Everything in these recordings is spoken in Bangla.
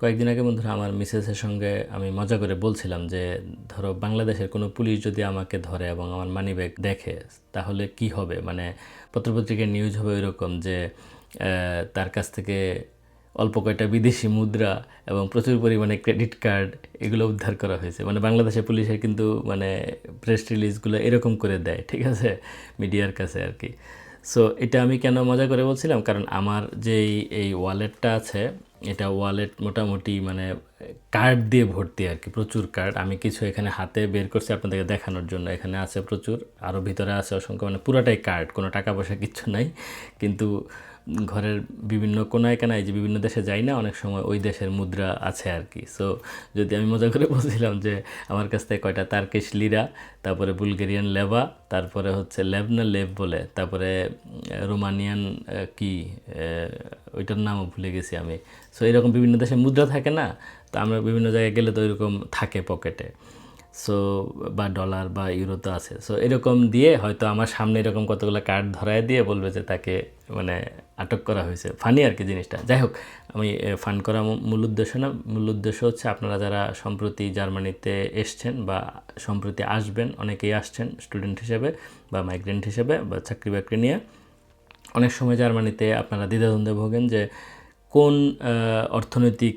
কয়েকদিন আগে বন্ধুরা আমার মিসেসের সঙ্গে আমি মজা করে বলছিলাম যে, ধরো বাংলাদেশের কোনো পুলিশ যদি আমাকে ধরে এবং আমার মানি ব্যাগ দেখে, তাহলে কি হবে? মানে পত্রপত্রিকায় নিউজ হবে এরকম যে তার কাছ থেকে অল্প কয়টা বিদেশি মুদ্রা এবং প্রচুর পরিমাণে ক্রেডিট কার্ড এগুলো উদ্ধার করা হয়েছে। মানে বাংলাদেশের পুলিশের কিন্তু মানে প্রেস রিলিজগুলো এরকম করে দেয়, ঠিক আছে? মিডিয়ার কাছে আর কি। সো এটা আমি কেন মজা করে বলছিলাম? কারণ আমার যেই, এই ওয়ালেটটা আছে, এটা ওয়ালেট মোটামুটি মানে কার্ড দিয়ে ভর্তি আর কি, প্রচুর কার্ড আমি কিছু এখানে হাতে বের করছি আপনাদেরকে দেখানোর জন্য। এখানে আছে প্রচুর আরও ভিতরে আছে অসংখ্য মানে পুরোটাই কার্ড কোনো টাকা পয়সা কিচ্ছু নাই। কিন্তু ঘরের বিভিন্ন কোনায় কানায় যে বিভিন্ন দেশে যাই না, অনেক সময় ওই দেশের মুদ্রা আছে আর কি। সো যদি আমি মজা করে বলছিলাম যে আমার কাছ থেকে কয়টা তার্কিশ লিরা, তারপরে বুলগেরিয়ান লেবা, তারপরে হচ্ছে লেব না লেব বলে, তারপরে রোমানিয়ান কি ওইটার নামও ভুলে গেছি আমি। সো এরকম বিভিন্ন দেশে মুদ্রা থাকে না, তো আমরা বিভিন্ন জায়গায় গেলে তো এরকম থাকে পকেটে সো বা ডলার বা ইউরো তো আছে। সো এরকম দিয়ে হয়তো আমার সামনে এরকম কতগুলো কার্ড ধরায় দিয়ে বলবে যে তাকে মানে আটক করা হয়েছে। ফানি আর কি জিনিসটা। যাই হোক, আমি ফান করা মূল উদ্দেশ্য না, মূল উদ্দেশ্য হচ্ছে আপনারা যারা সম্প্রতি জার্মানিতে এসছেন বা সম্প্রতি আসবেন, অনেকেই আসছেন স্টুডেন্ট হিসেবে বা মাইগ্রেন্ট হিসেবে বা চাকরি বাকরি নিয়ে। অনেক সময় জার্মানিতে আপনারা দ্বিধাদ্বন্দ্বে ভোগেন যে কোন অর্থনৈতিক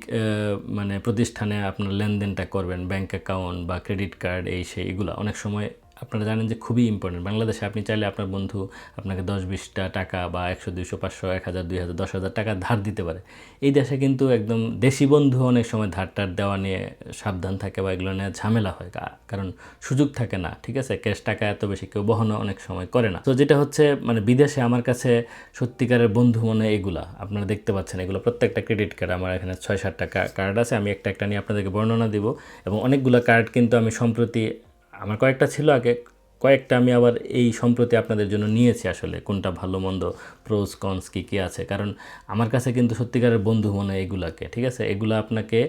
মানে প্রতিষ্ঠানে আপনার লেনদেনটা করবেন, ব্যাংক অ্যাকাউন্ট বা ক্রেডিট কার্ড, এই সেই এগুলো। অনেক সময় আপনারা জানেন যে খুবই ইম্পর্টেন্ট বাংলাদেশে আপনি চাইলে আপনার বন্ধু আপনাকে দশ, বিশটা টাকা বা একশো, দুইশো, পাঁচশো, এক হাজার, দুই হাজার, দশ হাজার টাকা ধার দিতে পারে। এই দেশে কিন্তু একদম দেশি বন্ধু অনেক সময় ধার টার দেওয়া নিয়ে সাবধান থাকে বা এগুলো নিয়ে ঝামেলা হয়। কারণ সুযোগ থাকে না, ঠিক আছে? ক্যাশ টাকা এত বেশি কেউ বহনও অনেক সময় করে না। তো যেটা হচ্ছে মানে বিদেশে আমার কাছে সত্যিকারের বন্ধু মনে এগুলা। আপনারা দেখতে পাচ্ছেন এগুলো। প্রত্যেকটা ক্রেডিট কার্ড আমার এখানে ছয়, সাতটা কার্ড আছে। আমি একটা একটা নিয়ে আপনাদেরকে বর্ণনা দিব। এবং অনেকগুলো কার্ড কিন্তু আমি সম্প্রতি আমার কয়েকটা ছিল আগে, কয়েকটা আমি আবার এই সম্প্রতি আপনাদের জন্য নিয়েছি আসলে, কোনটা ভালো, মন্দ প্রোজ কনস কী কী আছে। কারণ আমার কাছে কিন্তু সত্যিকারের বন্ধু মনে এগুলাকে, ঠিক আছে? এগুলো আপনাকে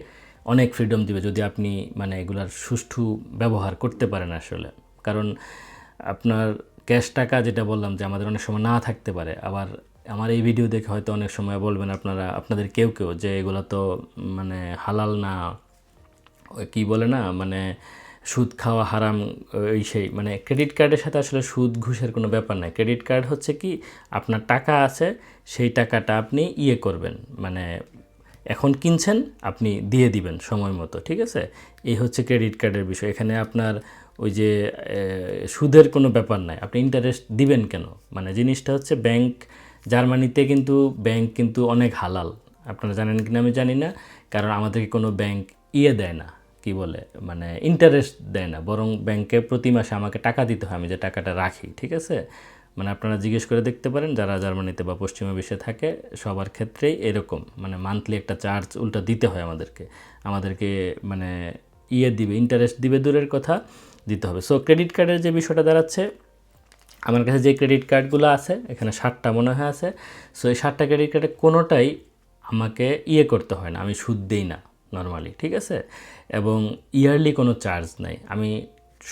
অনেক ফ্রিডম দিবে যদি আপনি মানে এগুলার সুষ্ঠু ব্যবহার করতে পারেন আসলে। কারণ আপনার ক্যাশ টাকা যেটা বললাম যে আমাদের অনেক সময় না থাকতে পারে, আবার আমার এই ভিডিও দেখে হয়তো অনেক সময় বলবেন আপনারা, আপনাদের কেউ কেউ যে এগুলো তো মানে হালাল না কি বলে না মানে সুদ খাওয়া হারাম এই সেই মানে ক্রেডিট কার্ডের সাথে আসলে সুদ ঘুষের কোনো ব্যাপার নাই। ক্রেডিট কার্ড হচ্ছে কি, আপনার টাকা আছে, সেই টাকাটা আপনি ইয়ে করবেন মানে এখন কিনছেন, আপনি দিয়ে দিবেন সময় মতো, ঠিক আছে? এই হচ্ছে ক্রেডিট কার্ডের বিষয়। এখানে আপনার ওই যে সুদের কোনো ব্যাপার নাই। আপনি ইন্টারেস্ট দিবেন কেন? মানে জিনিসটা হচ্ছে ব্যাংক জার্মানিতে কিন্তু ব্যাংক কিন্তু অনেক হালাল। আপনারা জানেন কিনা আমি জানি না, কারণ আমাদেরকে কোনো ব্যাংক ইয়ে দেয় না। কি বলে মানে ইন্টারেস্ট দেয় না। বরং ব্যাংকে প্রতি মাসে আমাকে টাকা দিতে হয়, আমি যে টাকাটা রাখি, ঠিক আছে? মানে আপনারা জিজ্ঞেস করে দেখতে পারেন, যারা জার্মানিতে বা পশ্চিমা বিশ্বে থাকে, সবার ক্ষেত্রেই এরকম। মানে মান্থলি একটা চার্জ উল্টা দিতে হয় আমাদেরকে। আমাদেরকে মানে ইয়ে দিবে ইন্টারেস্ট দিবে দূরের কথা, দিতে হবে। সো ক্রেডিট কার্ডের যে বিষয়টা দাঁড়াচ্ছে, আমার কাছে যে ক্রেডিট কার্ডগুলো আছে, এখানে ষাটটা মনে হয় আছে। সো এই ষাটটা ক্রেডিট কার্ডে কোনোটাই আমাকে ইয়ে করতে হয় না, আমি সুদ দিই না। নর্মালি ঠিক আছে? এবং ইয়ারলি কোনো চার্জ নাই। আমি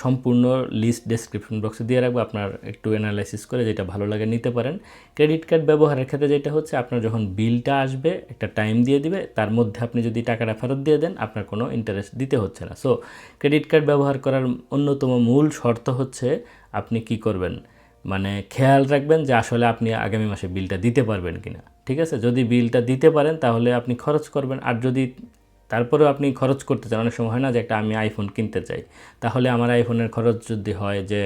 সম্পূর্ণ লিস্ট ডেসক্রিপশন বক্সে দিয়ে রাখব, আপনার একটু অ্যানালাইসিস করে যেটা ভালো লাগে নিতে পারেন। ক্রেডিট কার্ড ব্যবহারের ক্ষেত্রে যেটা হচ্ছে, আপনার যখন বিলটা আসবে, একটা টাইম দিয়ে দিবে, তার মধ্যে আপনি যদি টাকাটা ফেরত দিয়ে দেন, আপনার কোনো ইন্টারেস্ট দিতে হচ্ছে না। সো ক্রেডিট কার্ড ব্যবহার করার অন্যতম মূল শর্ত হচ্ছে, আপনি কি করবেন? মানে খেয়াল রাখবেন যে আসলে আপনি আগামী মাসে বিলটা দিতে পারবেন কিনা, ঠিক আছে? যদি বিলটা দিতে পারেন, তাহলে আপনি খরচ করবেন। আর যদি তারপরেও আপনি খরচ করতে চান, অনেক সময় হয় না যে একটা আমি আইফোন কিনতে চাই। তাহলে আমার আইফোনের খরচ যদি হয় যে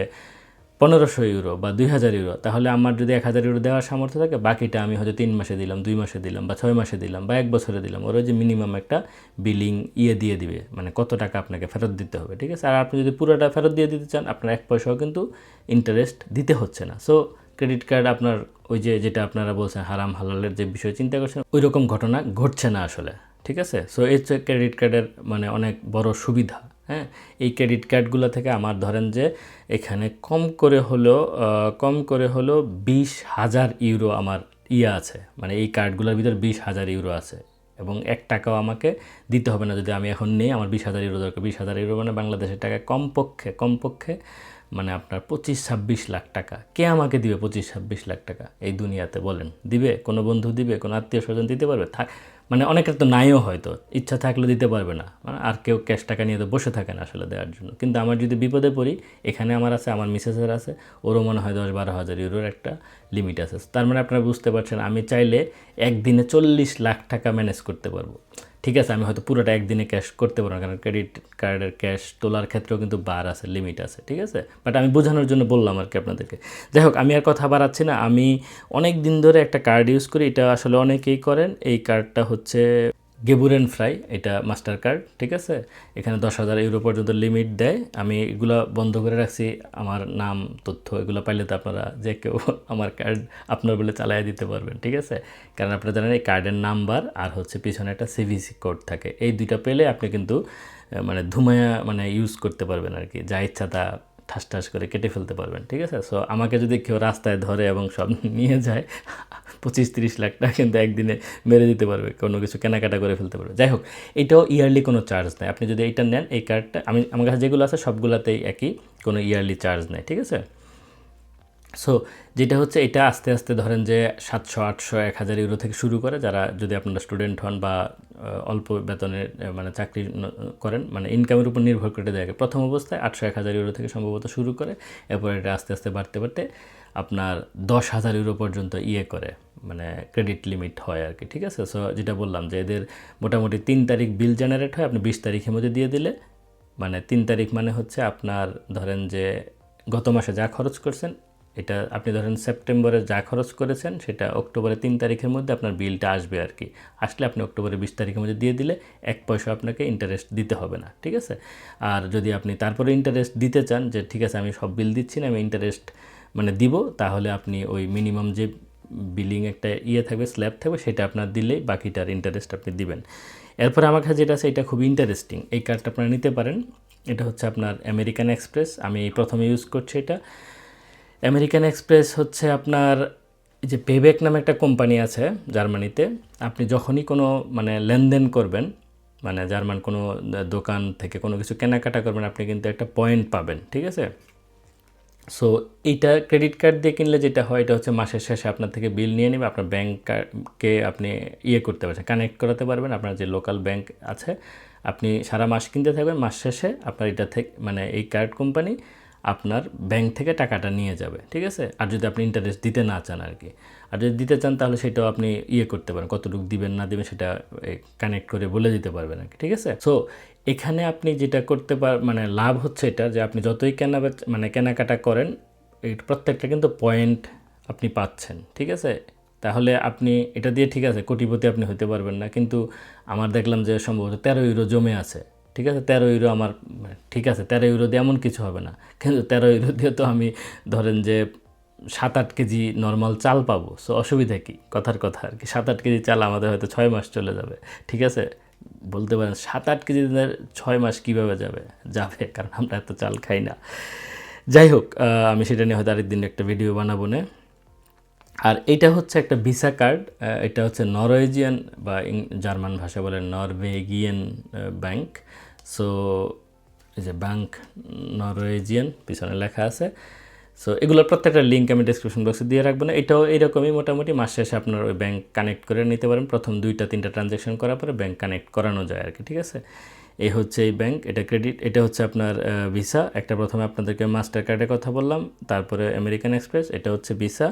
পনেরোশো ইউরো বা দুই হাজার ইউরো, তাহলে আমার যদি এক হাজার ইউরো দেওয়ার সামর্থ্য থাকে, বাকিটা আমি হয়তো তিন মাসে দিলাম, দুই মাসে দিলাম বা ছয় মাসে দিলাম বা এক বছরে দিলাম। ওরা যে মিনিমাম একটা বিলিং ইয়ে দিয়ে দিবে মানে কত টাকা আপনাকে ফেরত দিতে হবে, ঠিক আছে? আর আপনি যদি পুরোটা ফেরত দিয়ে দিতে চান, আপনার এক পয়সাও কিন্তু ইন্টারেস্ট দিতে হচ্ছে না। সো ক্রেডিট কার্ড আপনার ওই যে যেটা আপনারা বলছেন হারাম হালালের যে বিষয় চিন্তা করছেন ওই রকম ঘটনা ঘটছে না আসলে। ঠিক আছে? সো এই হচ্ছে ক্রেডিট কার্ডের মানে অনেক বড় সুবিধা হ্যাঁ? এই ক্রেডিট কার্ডগুলো থেকে আমার ধরেন যে এখানে কম করে হলো কম করে হলো বিশ হাজার ইউরো আমার ইয়ে আছে। মানে এই কার্ডগুলোর ভিতর বিশ হাজার ইউরো আছে। এবং এক টাকাও আমাকে দিতে হবে না যদি আমি এখন নেই। আমার বিশ হাজার ইউরো দরকার। বিশ হাজার ইউরো মানে বাংলাদেশের টাকা কমপক্ষে কমপক্ষে মানে আপনার পঁচিশ ছাব্বিশ লাখ টাকা। কে আমাকে দিবে পঁচিশ ছাব্বিশ লাখ টাকা? এই দুনিয়াতে বলেন। দিবে? কোনো বন্ধু দিবে? কোনো আত্মীয় স্বজন দিতে পারবে? থাক। মানে অনেকের তো নাইও হয়তো, ইচ্ছা থাকলে দিতে পারবে না। মানে আর কেউ ক্যাশ টাকা নিয়ে তো বসে থাকে না আসলে দেওয়ার জন্য। কিন্তু আমার যদি বিপদে পড়ি, এখানে আমার আছে, আমার মিসেসের আছে, ওরও মনে হয় দশ বারো হাজার ইউরোর একটা লিমিট আছে। তার মানে আপনারা বুঝতে পারছেন, আমি চাইলে একদিনে চল্লিশ লাখ টাকা ম্যানেজ করতে পারব। ঠিক আছে, আমি হয়তো পুরোটা একদিনে ক্যাশ করতে পারব না, কারণ ক্রেডিট কার্ডের ক্যাশ তোলার ক্ষেত্রেও কিন্তু বার আছে লিমিট আছে, ঠিক আছে? বাট আমি বোঝানোর জন্য বললাম আর কি আপনাদেরকে। যাই হোক, আমি আর কথা বাড়াচ্ছি না। আমি অনেক দিন ধরে একটা কার্ড ইউজ করি, এটা আসলে অনেকেই করেন। এই কার্ডটা হচ্ছে গেবুরেন ফ্রাই, এটা মাস্টার কার্ড, ঠিক আছে? এখানে দশ হাজার ইউরো পর্যন্ত লিমিট দেয়। আমি এগুলো বন্ধ করে রাখছি। আমার নাম, তথ্য, এগুলো পাইলে তো আপনারা যে কেউ আমার কার্ড আপনার বলে চালাই দিতে পারবেন, ঠিক আছে? কারণ আপনারা জানেন এই কার্ডের নাম্বার আর হচ্ছে পিছনে একটা সিভিসি কোড থাকে। এই দুইটা পেলে আপনি কিন্তু মানে ধুমায়া মানে ইউজ করতে পারবেন আর কি। যা ইচ্ছা তা ঠাস ঠাস করে কেটে ফেলতে পারবেন, ঠিক আছে? সো আমাকে যদি কেউ রাস্তায় ধরে এবং সব নিয়ে যায় পঁচিশ, তিরিশ লাখ টাকা কিন্তু একদিনে মেরে দিতে পারবে, কোনো কিছু কেনাকাটা করে ফেলতে পারবে। যাই হোক, এটাও ইয়ারলি কোনো চার্জ নেই। আপনি যদি এইটা নেন, এই কার্ডটা আমি, আমার কাছে যেগুলো আছে সবগুলোতেই একই, কোনো ইয়ারলি চার্জ নেই, ঠিক আছে? সো যেটা হচ্ছে এটা আস্তে আস্তে ধরেন যে সাতশো, আটশো, এক হাজার ইউরো থেকে শুরু করে যারা যদি আপনারা স্টুডেন্ট হন বা অল্প বেতনের মানে চাকরি করেন মানে ইনকামের উপর নির্ভর করে দেয় প্রথম অবস্থায় আটশো এক হাজার ইউরো থেকে সম্ভবত শুরু করে, এরপর এটা আস্তে আস্তে বাড়তে বাড়তে আপনার দশ হাজার ইউরো পর্যন্ত ইয়ে করে মানে ক্রেডিট লিমিট হয় আর কি, ঠিক আছে? সো যেটা বললাম যে এদের মোটামুটি তিন তারিখ বিল জেনারেট হয়, আপনি বিশ তারিখের মধ্যে দিয়ে দিলে মানে তিন তারিখ মানে হচ্ছে আপনার ধরেন যে গত মাসে যা খরচ করছেন এটা আপনি ধরেন সেপ্টেম্বরে যা খরচ করেছেন, সেটা অক্টোবরের তিন তারিখের মধ্যে আপনার বিলটা আসবে আর কি। আসলে আপনি অক্টোবরের বিশ তারিখের মধ্যে দিয়ে দিলে এক পয়সা আপনাকে ইন্টারেস্ট দিতে হবে না, ঠিক আছে? আর যদি আপনি তারপরে ইন্টারেস্ট দিতে চান যে, ঠিক আছে, আমি সব বিল দিচ্ছি না, আমি ইন্টারেস্ট মানে দিব তাহলে আপনি ওই মিনিমাম যে বিলিং একটা ইয়ে থাকবে স্ল্যাব থাকবে, সেটা আপনার দিলেই বাকিটার ইন্টারেস্ট আপনি দিবেন। এরপরে আমার কাছে যেটা আছে, এটা খুব ইন্টারেস্টিং এই কার্ডটা আপনারা নিতে পারেন। এটা হচ্ছে আপনার আমেরিকান এক্সপ্রেস আমি প্রথমে ইউজ করছি এটা। আমেরিকান এক্সপ্রেস হচ্ছে আপনার যে পেব্যাক নামে একটা কোম্পানি আছে জার্মানিতে। আপনি যখনই কোনো মানে লেনদেন করবেন মানে জার্মান কোনো দোকান থেকে কোনো কিছু কেনাকাটা করবেন, আপনি কিন্তু একটা পয়েন্ট পাবেন, ঠিক আছে? সো এইটা ক্রেডিট কার্ড দিয়ে কিনলে যেটা হয়, এটা হচ্ছে মাসের শেষে আপনার থেকে বিল নিয়ে নেবে, আপনার ব্যাংককে আপনি ইয়ে করতে পারছেন কানেক্ট করাতে পারবেন, আপনার যে লোকাল ব্যাংক আছে। আপনি সারা মাস কিনতে থাকবেন, মাস শেষে আপনার এটা থেকে মানে এই কার্ড কোম্পানি আপনার ব্যাংক থেকে টাকাটা নিয়ে যাবে, ঠিক আছে? আর যদি আপনি ইন্টারেস্ট দিতে না চান আর কি আর যদি দিতে চান তাহলে সেটাও আপনি ইয়ে করতে পারেন, কতটুকু দিবেন না দিবেন সেটা কানেক্ট করে বলে দিতে পারবেন আর কি ঠিক আছে? সো এখানে আপনি যেটা করতে পার মানে লাভ হচ্ছে এটা যে আপনি যতই কেনা মানে কেনাকাটা করেন, এই প্রত্যেকটা কিন্তু পয়েন্ট আপনি পাচ্ছেন, ঠিক আছে? তাহলে আপনি, এটা দিয়ে ঠিক আছে, কোটিপতি আপনি হতে পারবেন না। কিন্তু আমার দেখলাম যে সম্ভবত তেরো ইউরো জমে আছে। ঠিক আছে? তেরো ইউরো আমার মানে ঠিক আছে, তেরো ইউরো দিয়ে এমন কিছু হবে না। কিন্তু তেরো ইউরো দিয়ে তো আমি ধরেন যে সাত আট কেজি নর্মাল চাল পাবো। সো অসুবিধা কী? কথার কথা আর কি। সাত আট কেজি চাল আমাদের হয়তো ছয় মাস চলে যাবে। ঠিক আছে? বলতে পারেন সাত আট কেজি দিনের ছয় মাস কীভাবে যাবে? যাবে, কারণ আমরা এত চাল খাই না। যাই হোক আমি সেটা নিয়ে হয়তো আরেকদিন একটা ভিডিও বানাবো না। আর এটা হচ্ছে একটা ভিসা কার্ড এটা হচ্ছে নরওয়েজিয়ান বা জার্মান ভাষা বলে নরওয়েগিয়ান ব্যাংক। সো এই যে ব্যাংক, নরওয়েজিয়ান, পিছনে লেখা আছে। সো এগুলোর প্রত্যেকটা লিঙ্ক আমি ডিসক্রিপশন বক্সে দিয়ে রাখব না। এটাও এরকমই মোটামুটি মাস শেষে আপনার ওই ব্যাংক কানেক্ট করে নিতে পারেন। প্রথম দুইটা, তিনটা ট্রানজ্যাকশন করার পরে ব্যাংক কানেক্ট করানো যায় আর কি, ঠিক আছে? এই হচ্ছে এই ব্যাংক এটা ক্রেডিট এটা হচ্ছে আপনার ভিসা একটা প্রথমে আপনাদেরকে মাস্টার কার্ডের কথা বললাম, তারপরে আমেরিকান এক্সপ্রেস এটা হচ্ছে ভিসা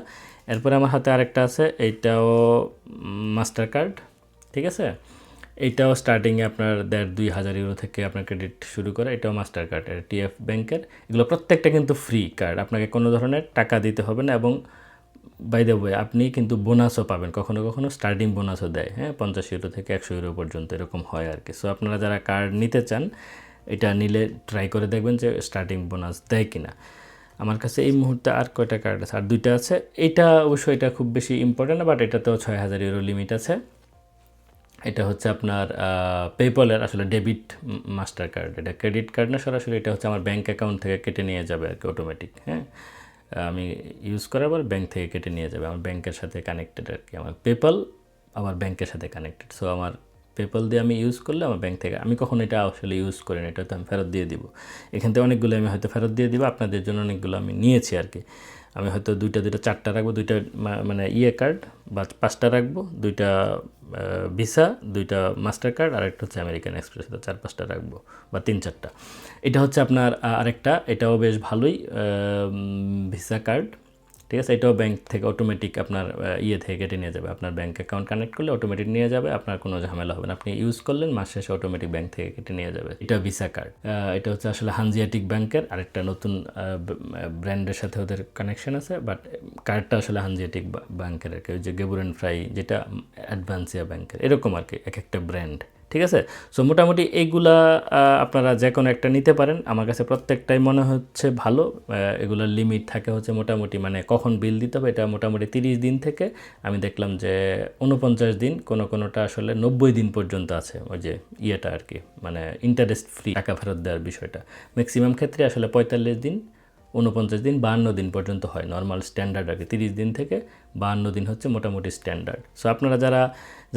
এরপরে আমার হাতে আরেকটা আছে এইটাও মাস্টার কার্ড ঠিক আছে? এইটাও স্টার্টিংয়ে আপনার দেড় দুই হাজার ইউরো থেকে আপনার ক্রেডিট শুরু করে, এটাও মাস্টার কার্ড টিএফ ব্যাংকের এগুলো প্রত্যেকটা কিন্তু ফ্রি কার্ড আপনাকে কোনো ধরনের টাকা দিতে হবে না এবং বাই দ্য ওয়ে আপনি কিন্তু বোনাসও পাবেন, কখনো কখনো স্টার্টিং বোনাসও দেয় হ্যাঁ পঞ্চাশ ইউরো থেকে একশো ইউরো পর্যন্ত এরকম হয় আর কি। সো আপনারা যারা কার্ড নিতে চান, এটা নিলে ট্রাই করে দেখবেন যে স্টার্টিং বোনাস দেয় কি না আমার কাছে এই মুহূর্তে আর কয়টা কার্ড আছে? আর দুইটা আছে, এটা অবশ্যই এটা খুব বেশি ইম্পর্টেন্ট বাট এটাতেও ছয় হাজার ইউরো লিমিট আছে। এটা হচ্ছে আপনার পেপলের আসলে ডেবিট মাস্টার কার্ড এটা ক্রেডিট কার্ড না, সরাসরি এটা হচ্ছে আমার ব্যাঙ্ক অ্যাকাউন্ট থেকে কেটে নিয়ে যাবে আর কি অটোমেটিক হ্যাঁ? আমি ইউজ করার পর ব্যাঙ্ক থেকে কেটে নিয়ে যাবে। আমার ব্যাংকের সাথে কানেক্টেড আর কি। আমার পেপল আমার ব্যাংকের সাথে কানেক্টেড সো আমার পেপল দিয়ে আমি ইউজ করলে আমার ব্যাংক থেকে, আমি কখন এটা আসলে ইউজ করি না এটা তো আমি ফেরত দিয়ে দিব। এখান থেকে অনেকগুলো আমি হয়তো ফেরত দিয়ে দিব। আপনাদের জন্য অনেকগুলো আমি নিয়েছি আর কি। আমি হয়তো দুইটা দুইটা, চারটা রাখব, দুইটা মানে ইয়ে কার্ড বা পাঁচটা রাখব, দুইটা ভিসা, দুইটা মাস্টার কার্ড আর একটা হচ্ছে আমেরিকান এক্সপ্রেস চার, পাঁচটা রাখব বা তিন, চারটা। এটা হচ্ছে আপনার আরেকটা, এটাও বেশ ভালোই ভিসা কার্ড। ঠিক আছে? এটাও ব্যাংক থেকে অটোমেটিক আপনার ইয়ে থেকে কেটে নিয়ে যাবে। আপনার ব্যাঙ্ক অ্যাকাউন্ট কানেক্ট করলে অটোমেটিক নিয়ে যাবে। আপনার কোনো ঝামেলা হবে না। আপনি ইউজ করলেন, মাস শেষে অটোমেটিক ব্যাংক থেকে কেটে নিয়ে যাবে। এটা ভিসা কার্ড এটা হচ্ছে আসলে হানজিয়াটিক ব্যাংকের আরেকটা নতুন ব্র্যান্ডের সাথে ওদের কানেকশন আছে। বাট কার্ডটা আসলে হানজিয়াটিক ব্যাংকের আর কি। ওই যে গেবুরেন ফ্রাই যেটা অ্যাডভান্সিয়া ব্যাংকের এরকম আর কি, এক একটা ব্র্যান্ড ঠিক আছে? সো মোটামুটি এইগুলা আপনারা যে কোনো একটা নিতে পারেন। আমার কাছে প্রত্যেকটাই মনে হচ্ছে ভালো। এগুলোর লিমিট থাকে হচ্ছে মোটামুটি মানে কখন বিল দিতে হবে এটা মোটামুটি তিরিশ দিন থেকে। আমি দেখলাম যে উনপঞ্চাশ দিন, কোনো কোনোটা আসলে নব্বই দিন পর্যন্ত আছে ওই যে ইয়েটা আর কি মানে ইন্টারেস্ট ফ্রি টাকা ফেরত দেওয়ার বিষয়টা। ম্যাক্সিমাম ক্ষেত্রে আসলে পঁয়তাল্লিশ দিন। উনপঞ্চাশ দিন, বাহান্ন দিন পর্যন্ত হয়। নর্মাল স্ট্যান্ডার্ড আর কি, তিরিশ দিন থেকে বাহান্ন দিন হচ্ছে মোটামুটি স্ট্যান্ডার্ড সো আপনারা যারা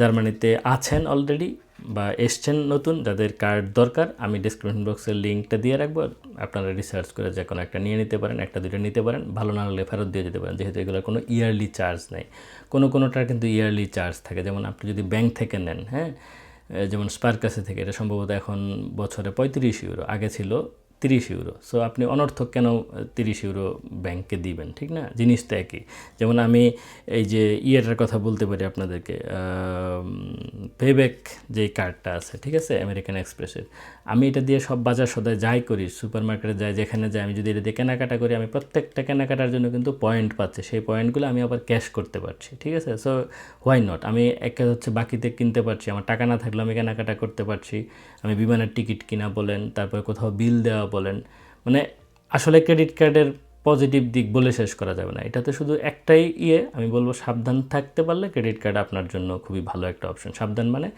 জার্মানিতে আছেন অলরেডি বা এসছেন নতুন, যাদের কার্ড দরকার, আমি ডিসক্রিপশন বক্সের লিঙ্কটা দিয়ে রাখব। আপনারা রিসার্চ করে যে কোনো একটা নিয়ে নিতে পারেন, একটা দুটো নিতে পারেন। ভালো না হলে ফেরত দিয়ে যেতে পারেন, যেহেতু এগুলোর কোনো ইয়ারলি চার্জ নেই। কোনো, কোনোটার কিন্তু ইয়ারলি চার্জ থাকে। যেমন আপনি যদি ব্যাংক থেকে নেন হ্যাঁ? যেমন স্পার্কাসে থেকে, এটা সম্ভবত এখন বছরে পঁয়ত্রিশ ইউরো আগে ছিল তিরিশ ইউরো। সো আপনি অনর্থক কেন তিরিশ ইউরো ব্যাংকে দিবেন? ঠিক না? জিনিসটা একই। যেমন আমি এই যে ইয়েটার কথা বলতে পারি আপনাদেরকে পেব্যাক যে কার্ডটা আছে, ঠিক আছে? আমেরিকান এক্সপ্রেসের আমি এটা দিয়ে সব বাজার সদায় যাই করি সুপার মার্কেটে যাই, যেখানে যাই, আমি যদি এটা দিয়ে কেনাকাটা করি, আমি প্রত্যেকটা কেনাকাটার জন্য কিন্তু পয়েন্ট পাচ্ছি। সেই পয়েন্টগুলো আমি আবার ক্যাশ করতে পারছি, ঠিক আছে? সো হোয়াই নট আমি একে হচ্ছে বাকিতে কিনতে পারছি, আমার টাকা না থাকলে আমি কেনাকাটা করতে পারছি। আমি বিমানের টিকিট কিনা বলেন, তারপর কোথাও বিল দেওয়া বলেন মানে আসলে ক্রেডিট কার্ডের পজিটিভ দিক বলে শেষ করা যাবে না। এটাতে শুধু একটাই ইয়ে আমি বলব সাবধান থাকতে পারলে ক্রেডিট কার্ড আপনার জন্য খুবই ভালো একটা অপশন সাবধান মানে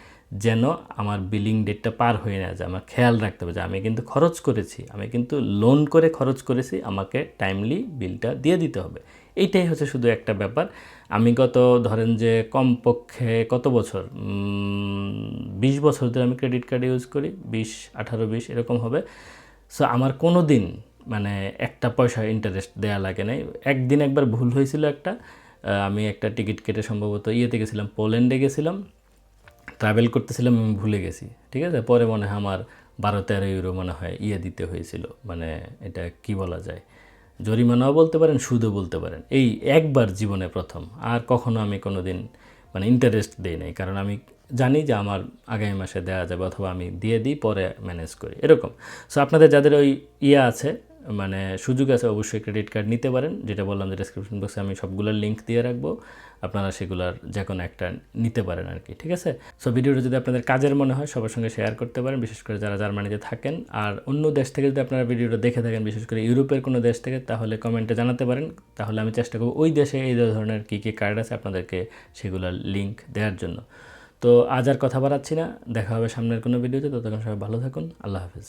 যেন আমার বিলিং ডেটটা পার হয়ে না যায়। আমার খেয়াল রাখতে হবে যে আমি কিন্তু খরচ করেছি, আমি কিন্তু লোন করে খরচ করেছি, আমাকে টাইমলি বিলটা দিয়ে দিতে হবে। এইটাই হচ্ছে শুধু একটা ব্যাপার। আমি গত, ধরেন যে কমপক্ষে কত বছর? বিশ বছর ধরে আমি ক্রেডিট কার্ড ইউজ করি, বিশ, আঠারো, বিশ, এরকম হবে। সো আমার কোনো দিন মানে একটা পয়সা ইন্টারেস্ট দেয়া লাগে নাই। একদিন একবার ভুল হয়েছিল একটা। আমি একটা টিকিট কেটে সম্ভবত ইয়েতে গেছিলাম পোল্যান্ডে গেছিলাম। ট্রাভেল করতেছিলাম, আমি ভুলে গেছি, ঠিক আছে? পরে মনে হয় আমার বারো তেরো ইউরো মনে হয় ইয়ে দিতে হয়েছিল। মানে এটা কি বলা যায়? জরিমানাও বলতে পারেন, সুদও বলতে পারেন। এই একবার জীবনে প্রথম। আর কখনো আমি কোনো দিন মানে ইন্টারেস্ট দিই নাই। কারণ আমি জানি যে আমার আগামী মাসে দেওয়া যাবে অথবা আমি দিয়ে দিই, পরে ম্যানেজ করি। এরকম। সো আপনাদের যাদের ওই ইয়ে আছে মানে সুযোগ আছে অবশ্যই ক্রেডিট কার্ড নিতে পারেন, যেটা বললাম যে ডিসক্রিপশন বক্সে আমি সবগুলোর লিঙ্ক দিয়ে রাখব, আপনারা সেগুলোর যে কোনো একটা নিতে পারেন আর কি ঠিক আছে? সো ভিডিওটা যদি আপনাদের কাজের মনে হয়, সবার সঙ্গে শেয়ার করতে পারেন, বিশেষ করে যারা জার্মানিতে থাকেন। আর অন্য দেশ থেকে যদি আপনারা ভিডিওটা দেখে থাকেন, বিশেষ করে ইউরোপের কোনো দেশ থেকে, তাহলে কমেন্টে জানাতে পারেন। তাহলে আমি চেষ্টা করব ওই দেশে এই ধরনের কী কী কার্ড আছে আপনাদেরকে সেগুলোর লিঙ্ক দেওয়ার জন্য। তো আজ আর কথা বাড়াচ্ছি না, দেখা হবে সামনের কোনো ভিডিওতে ততক্ষণ সবাই ভালো থাকুন, আল্লাহ হাফিজ।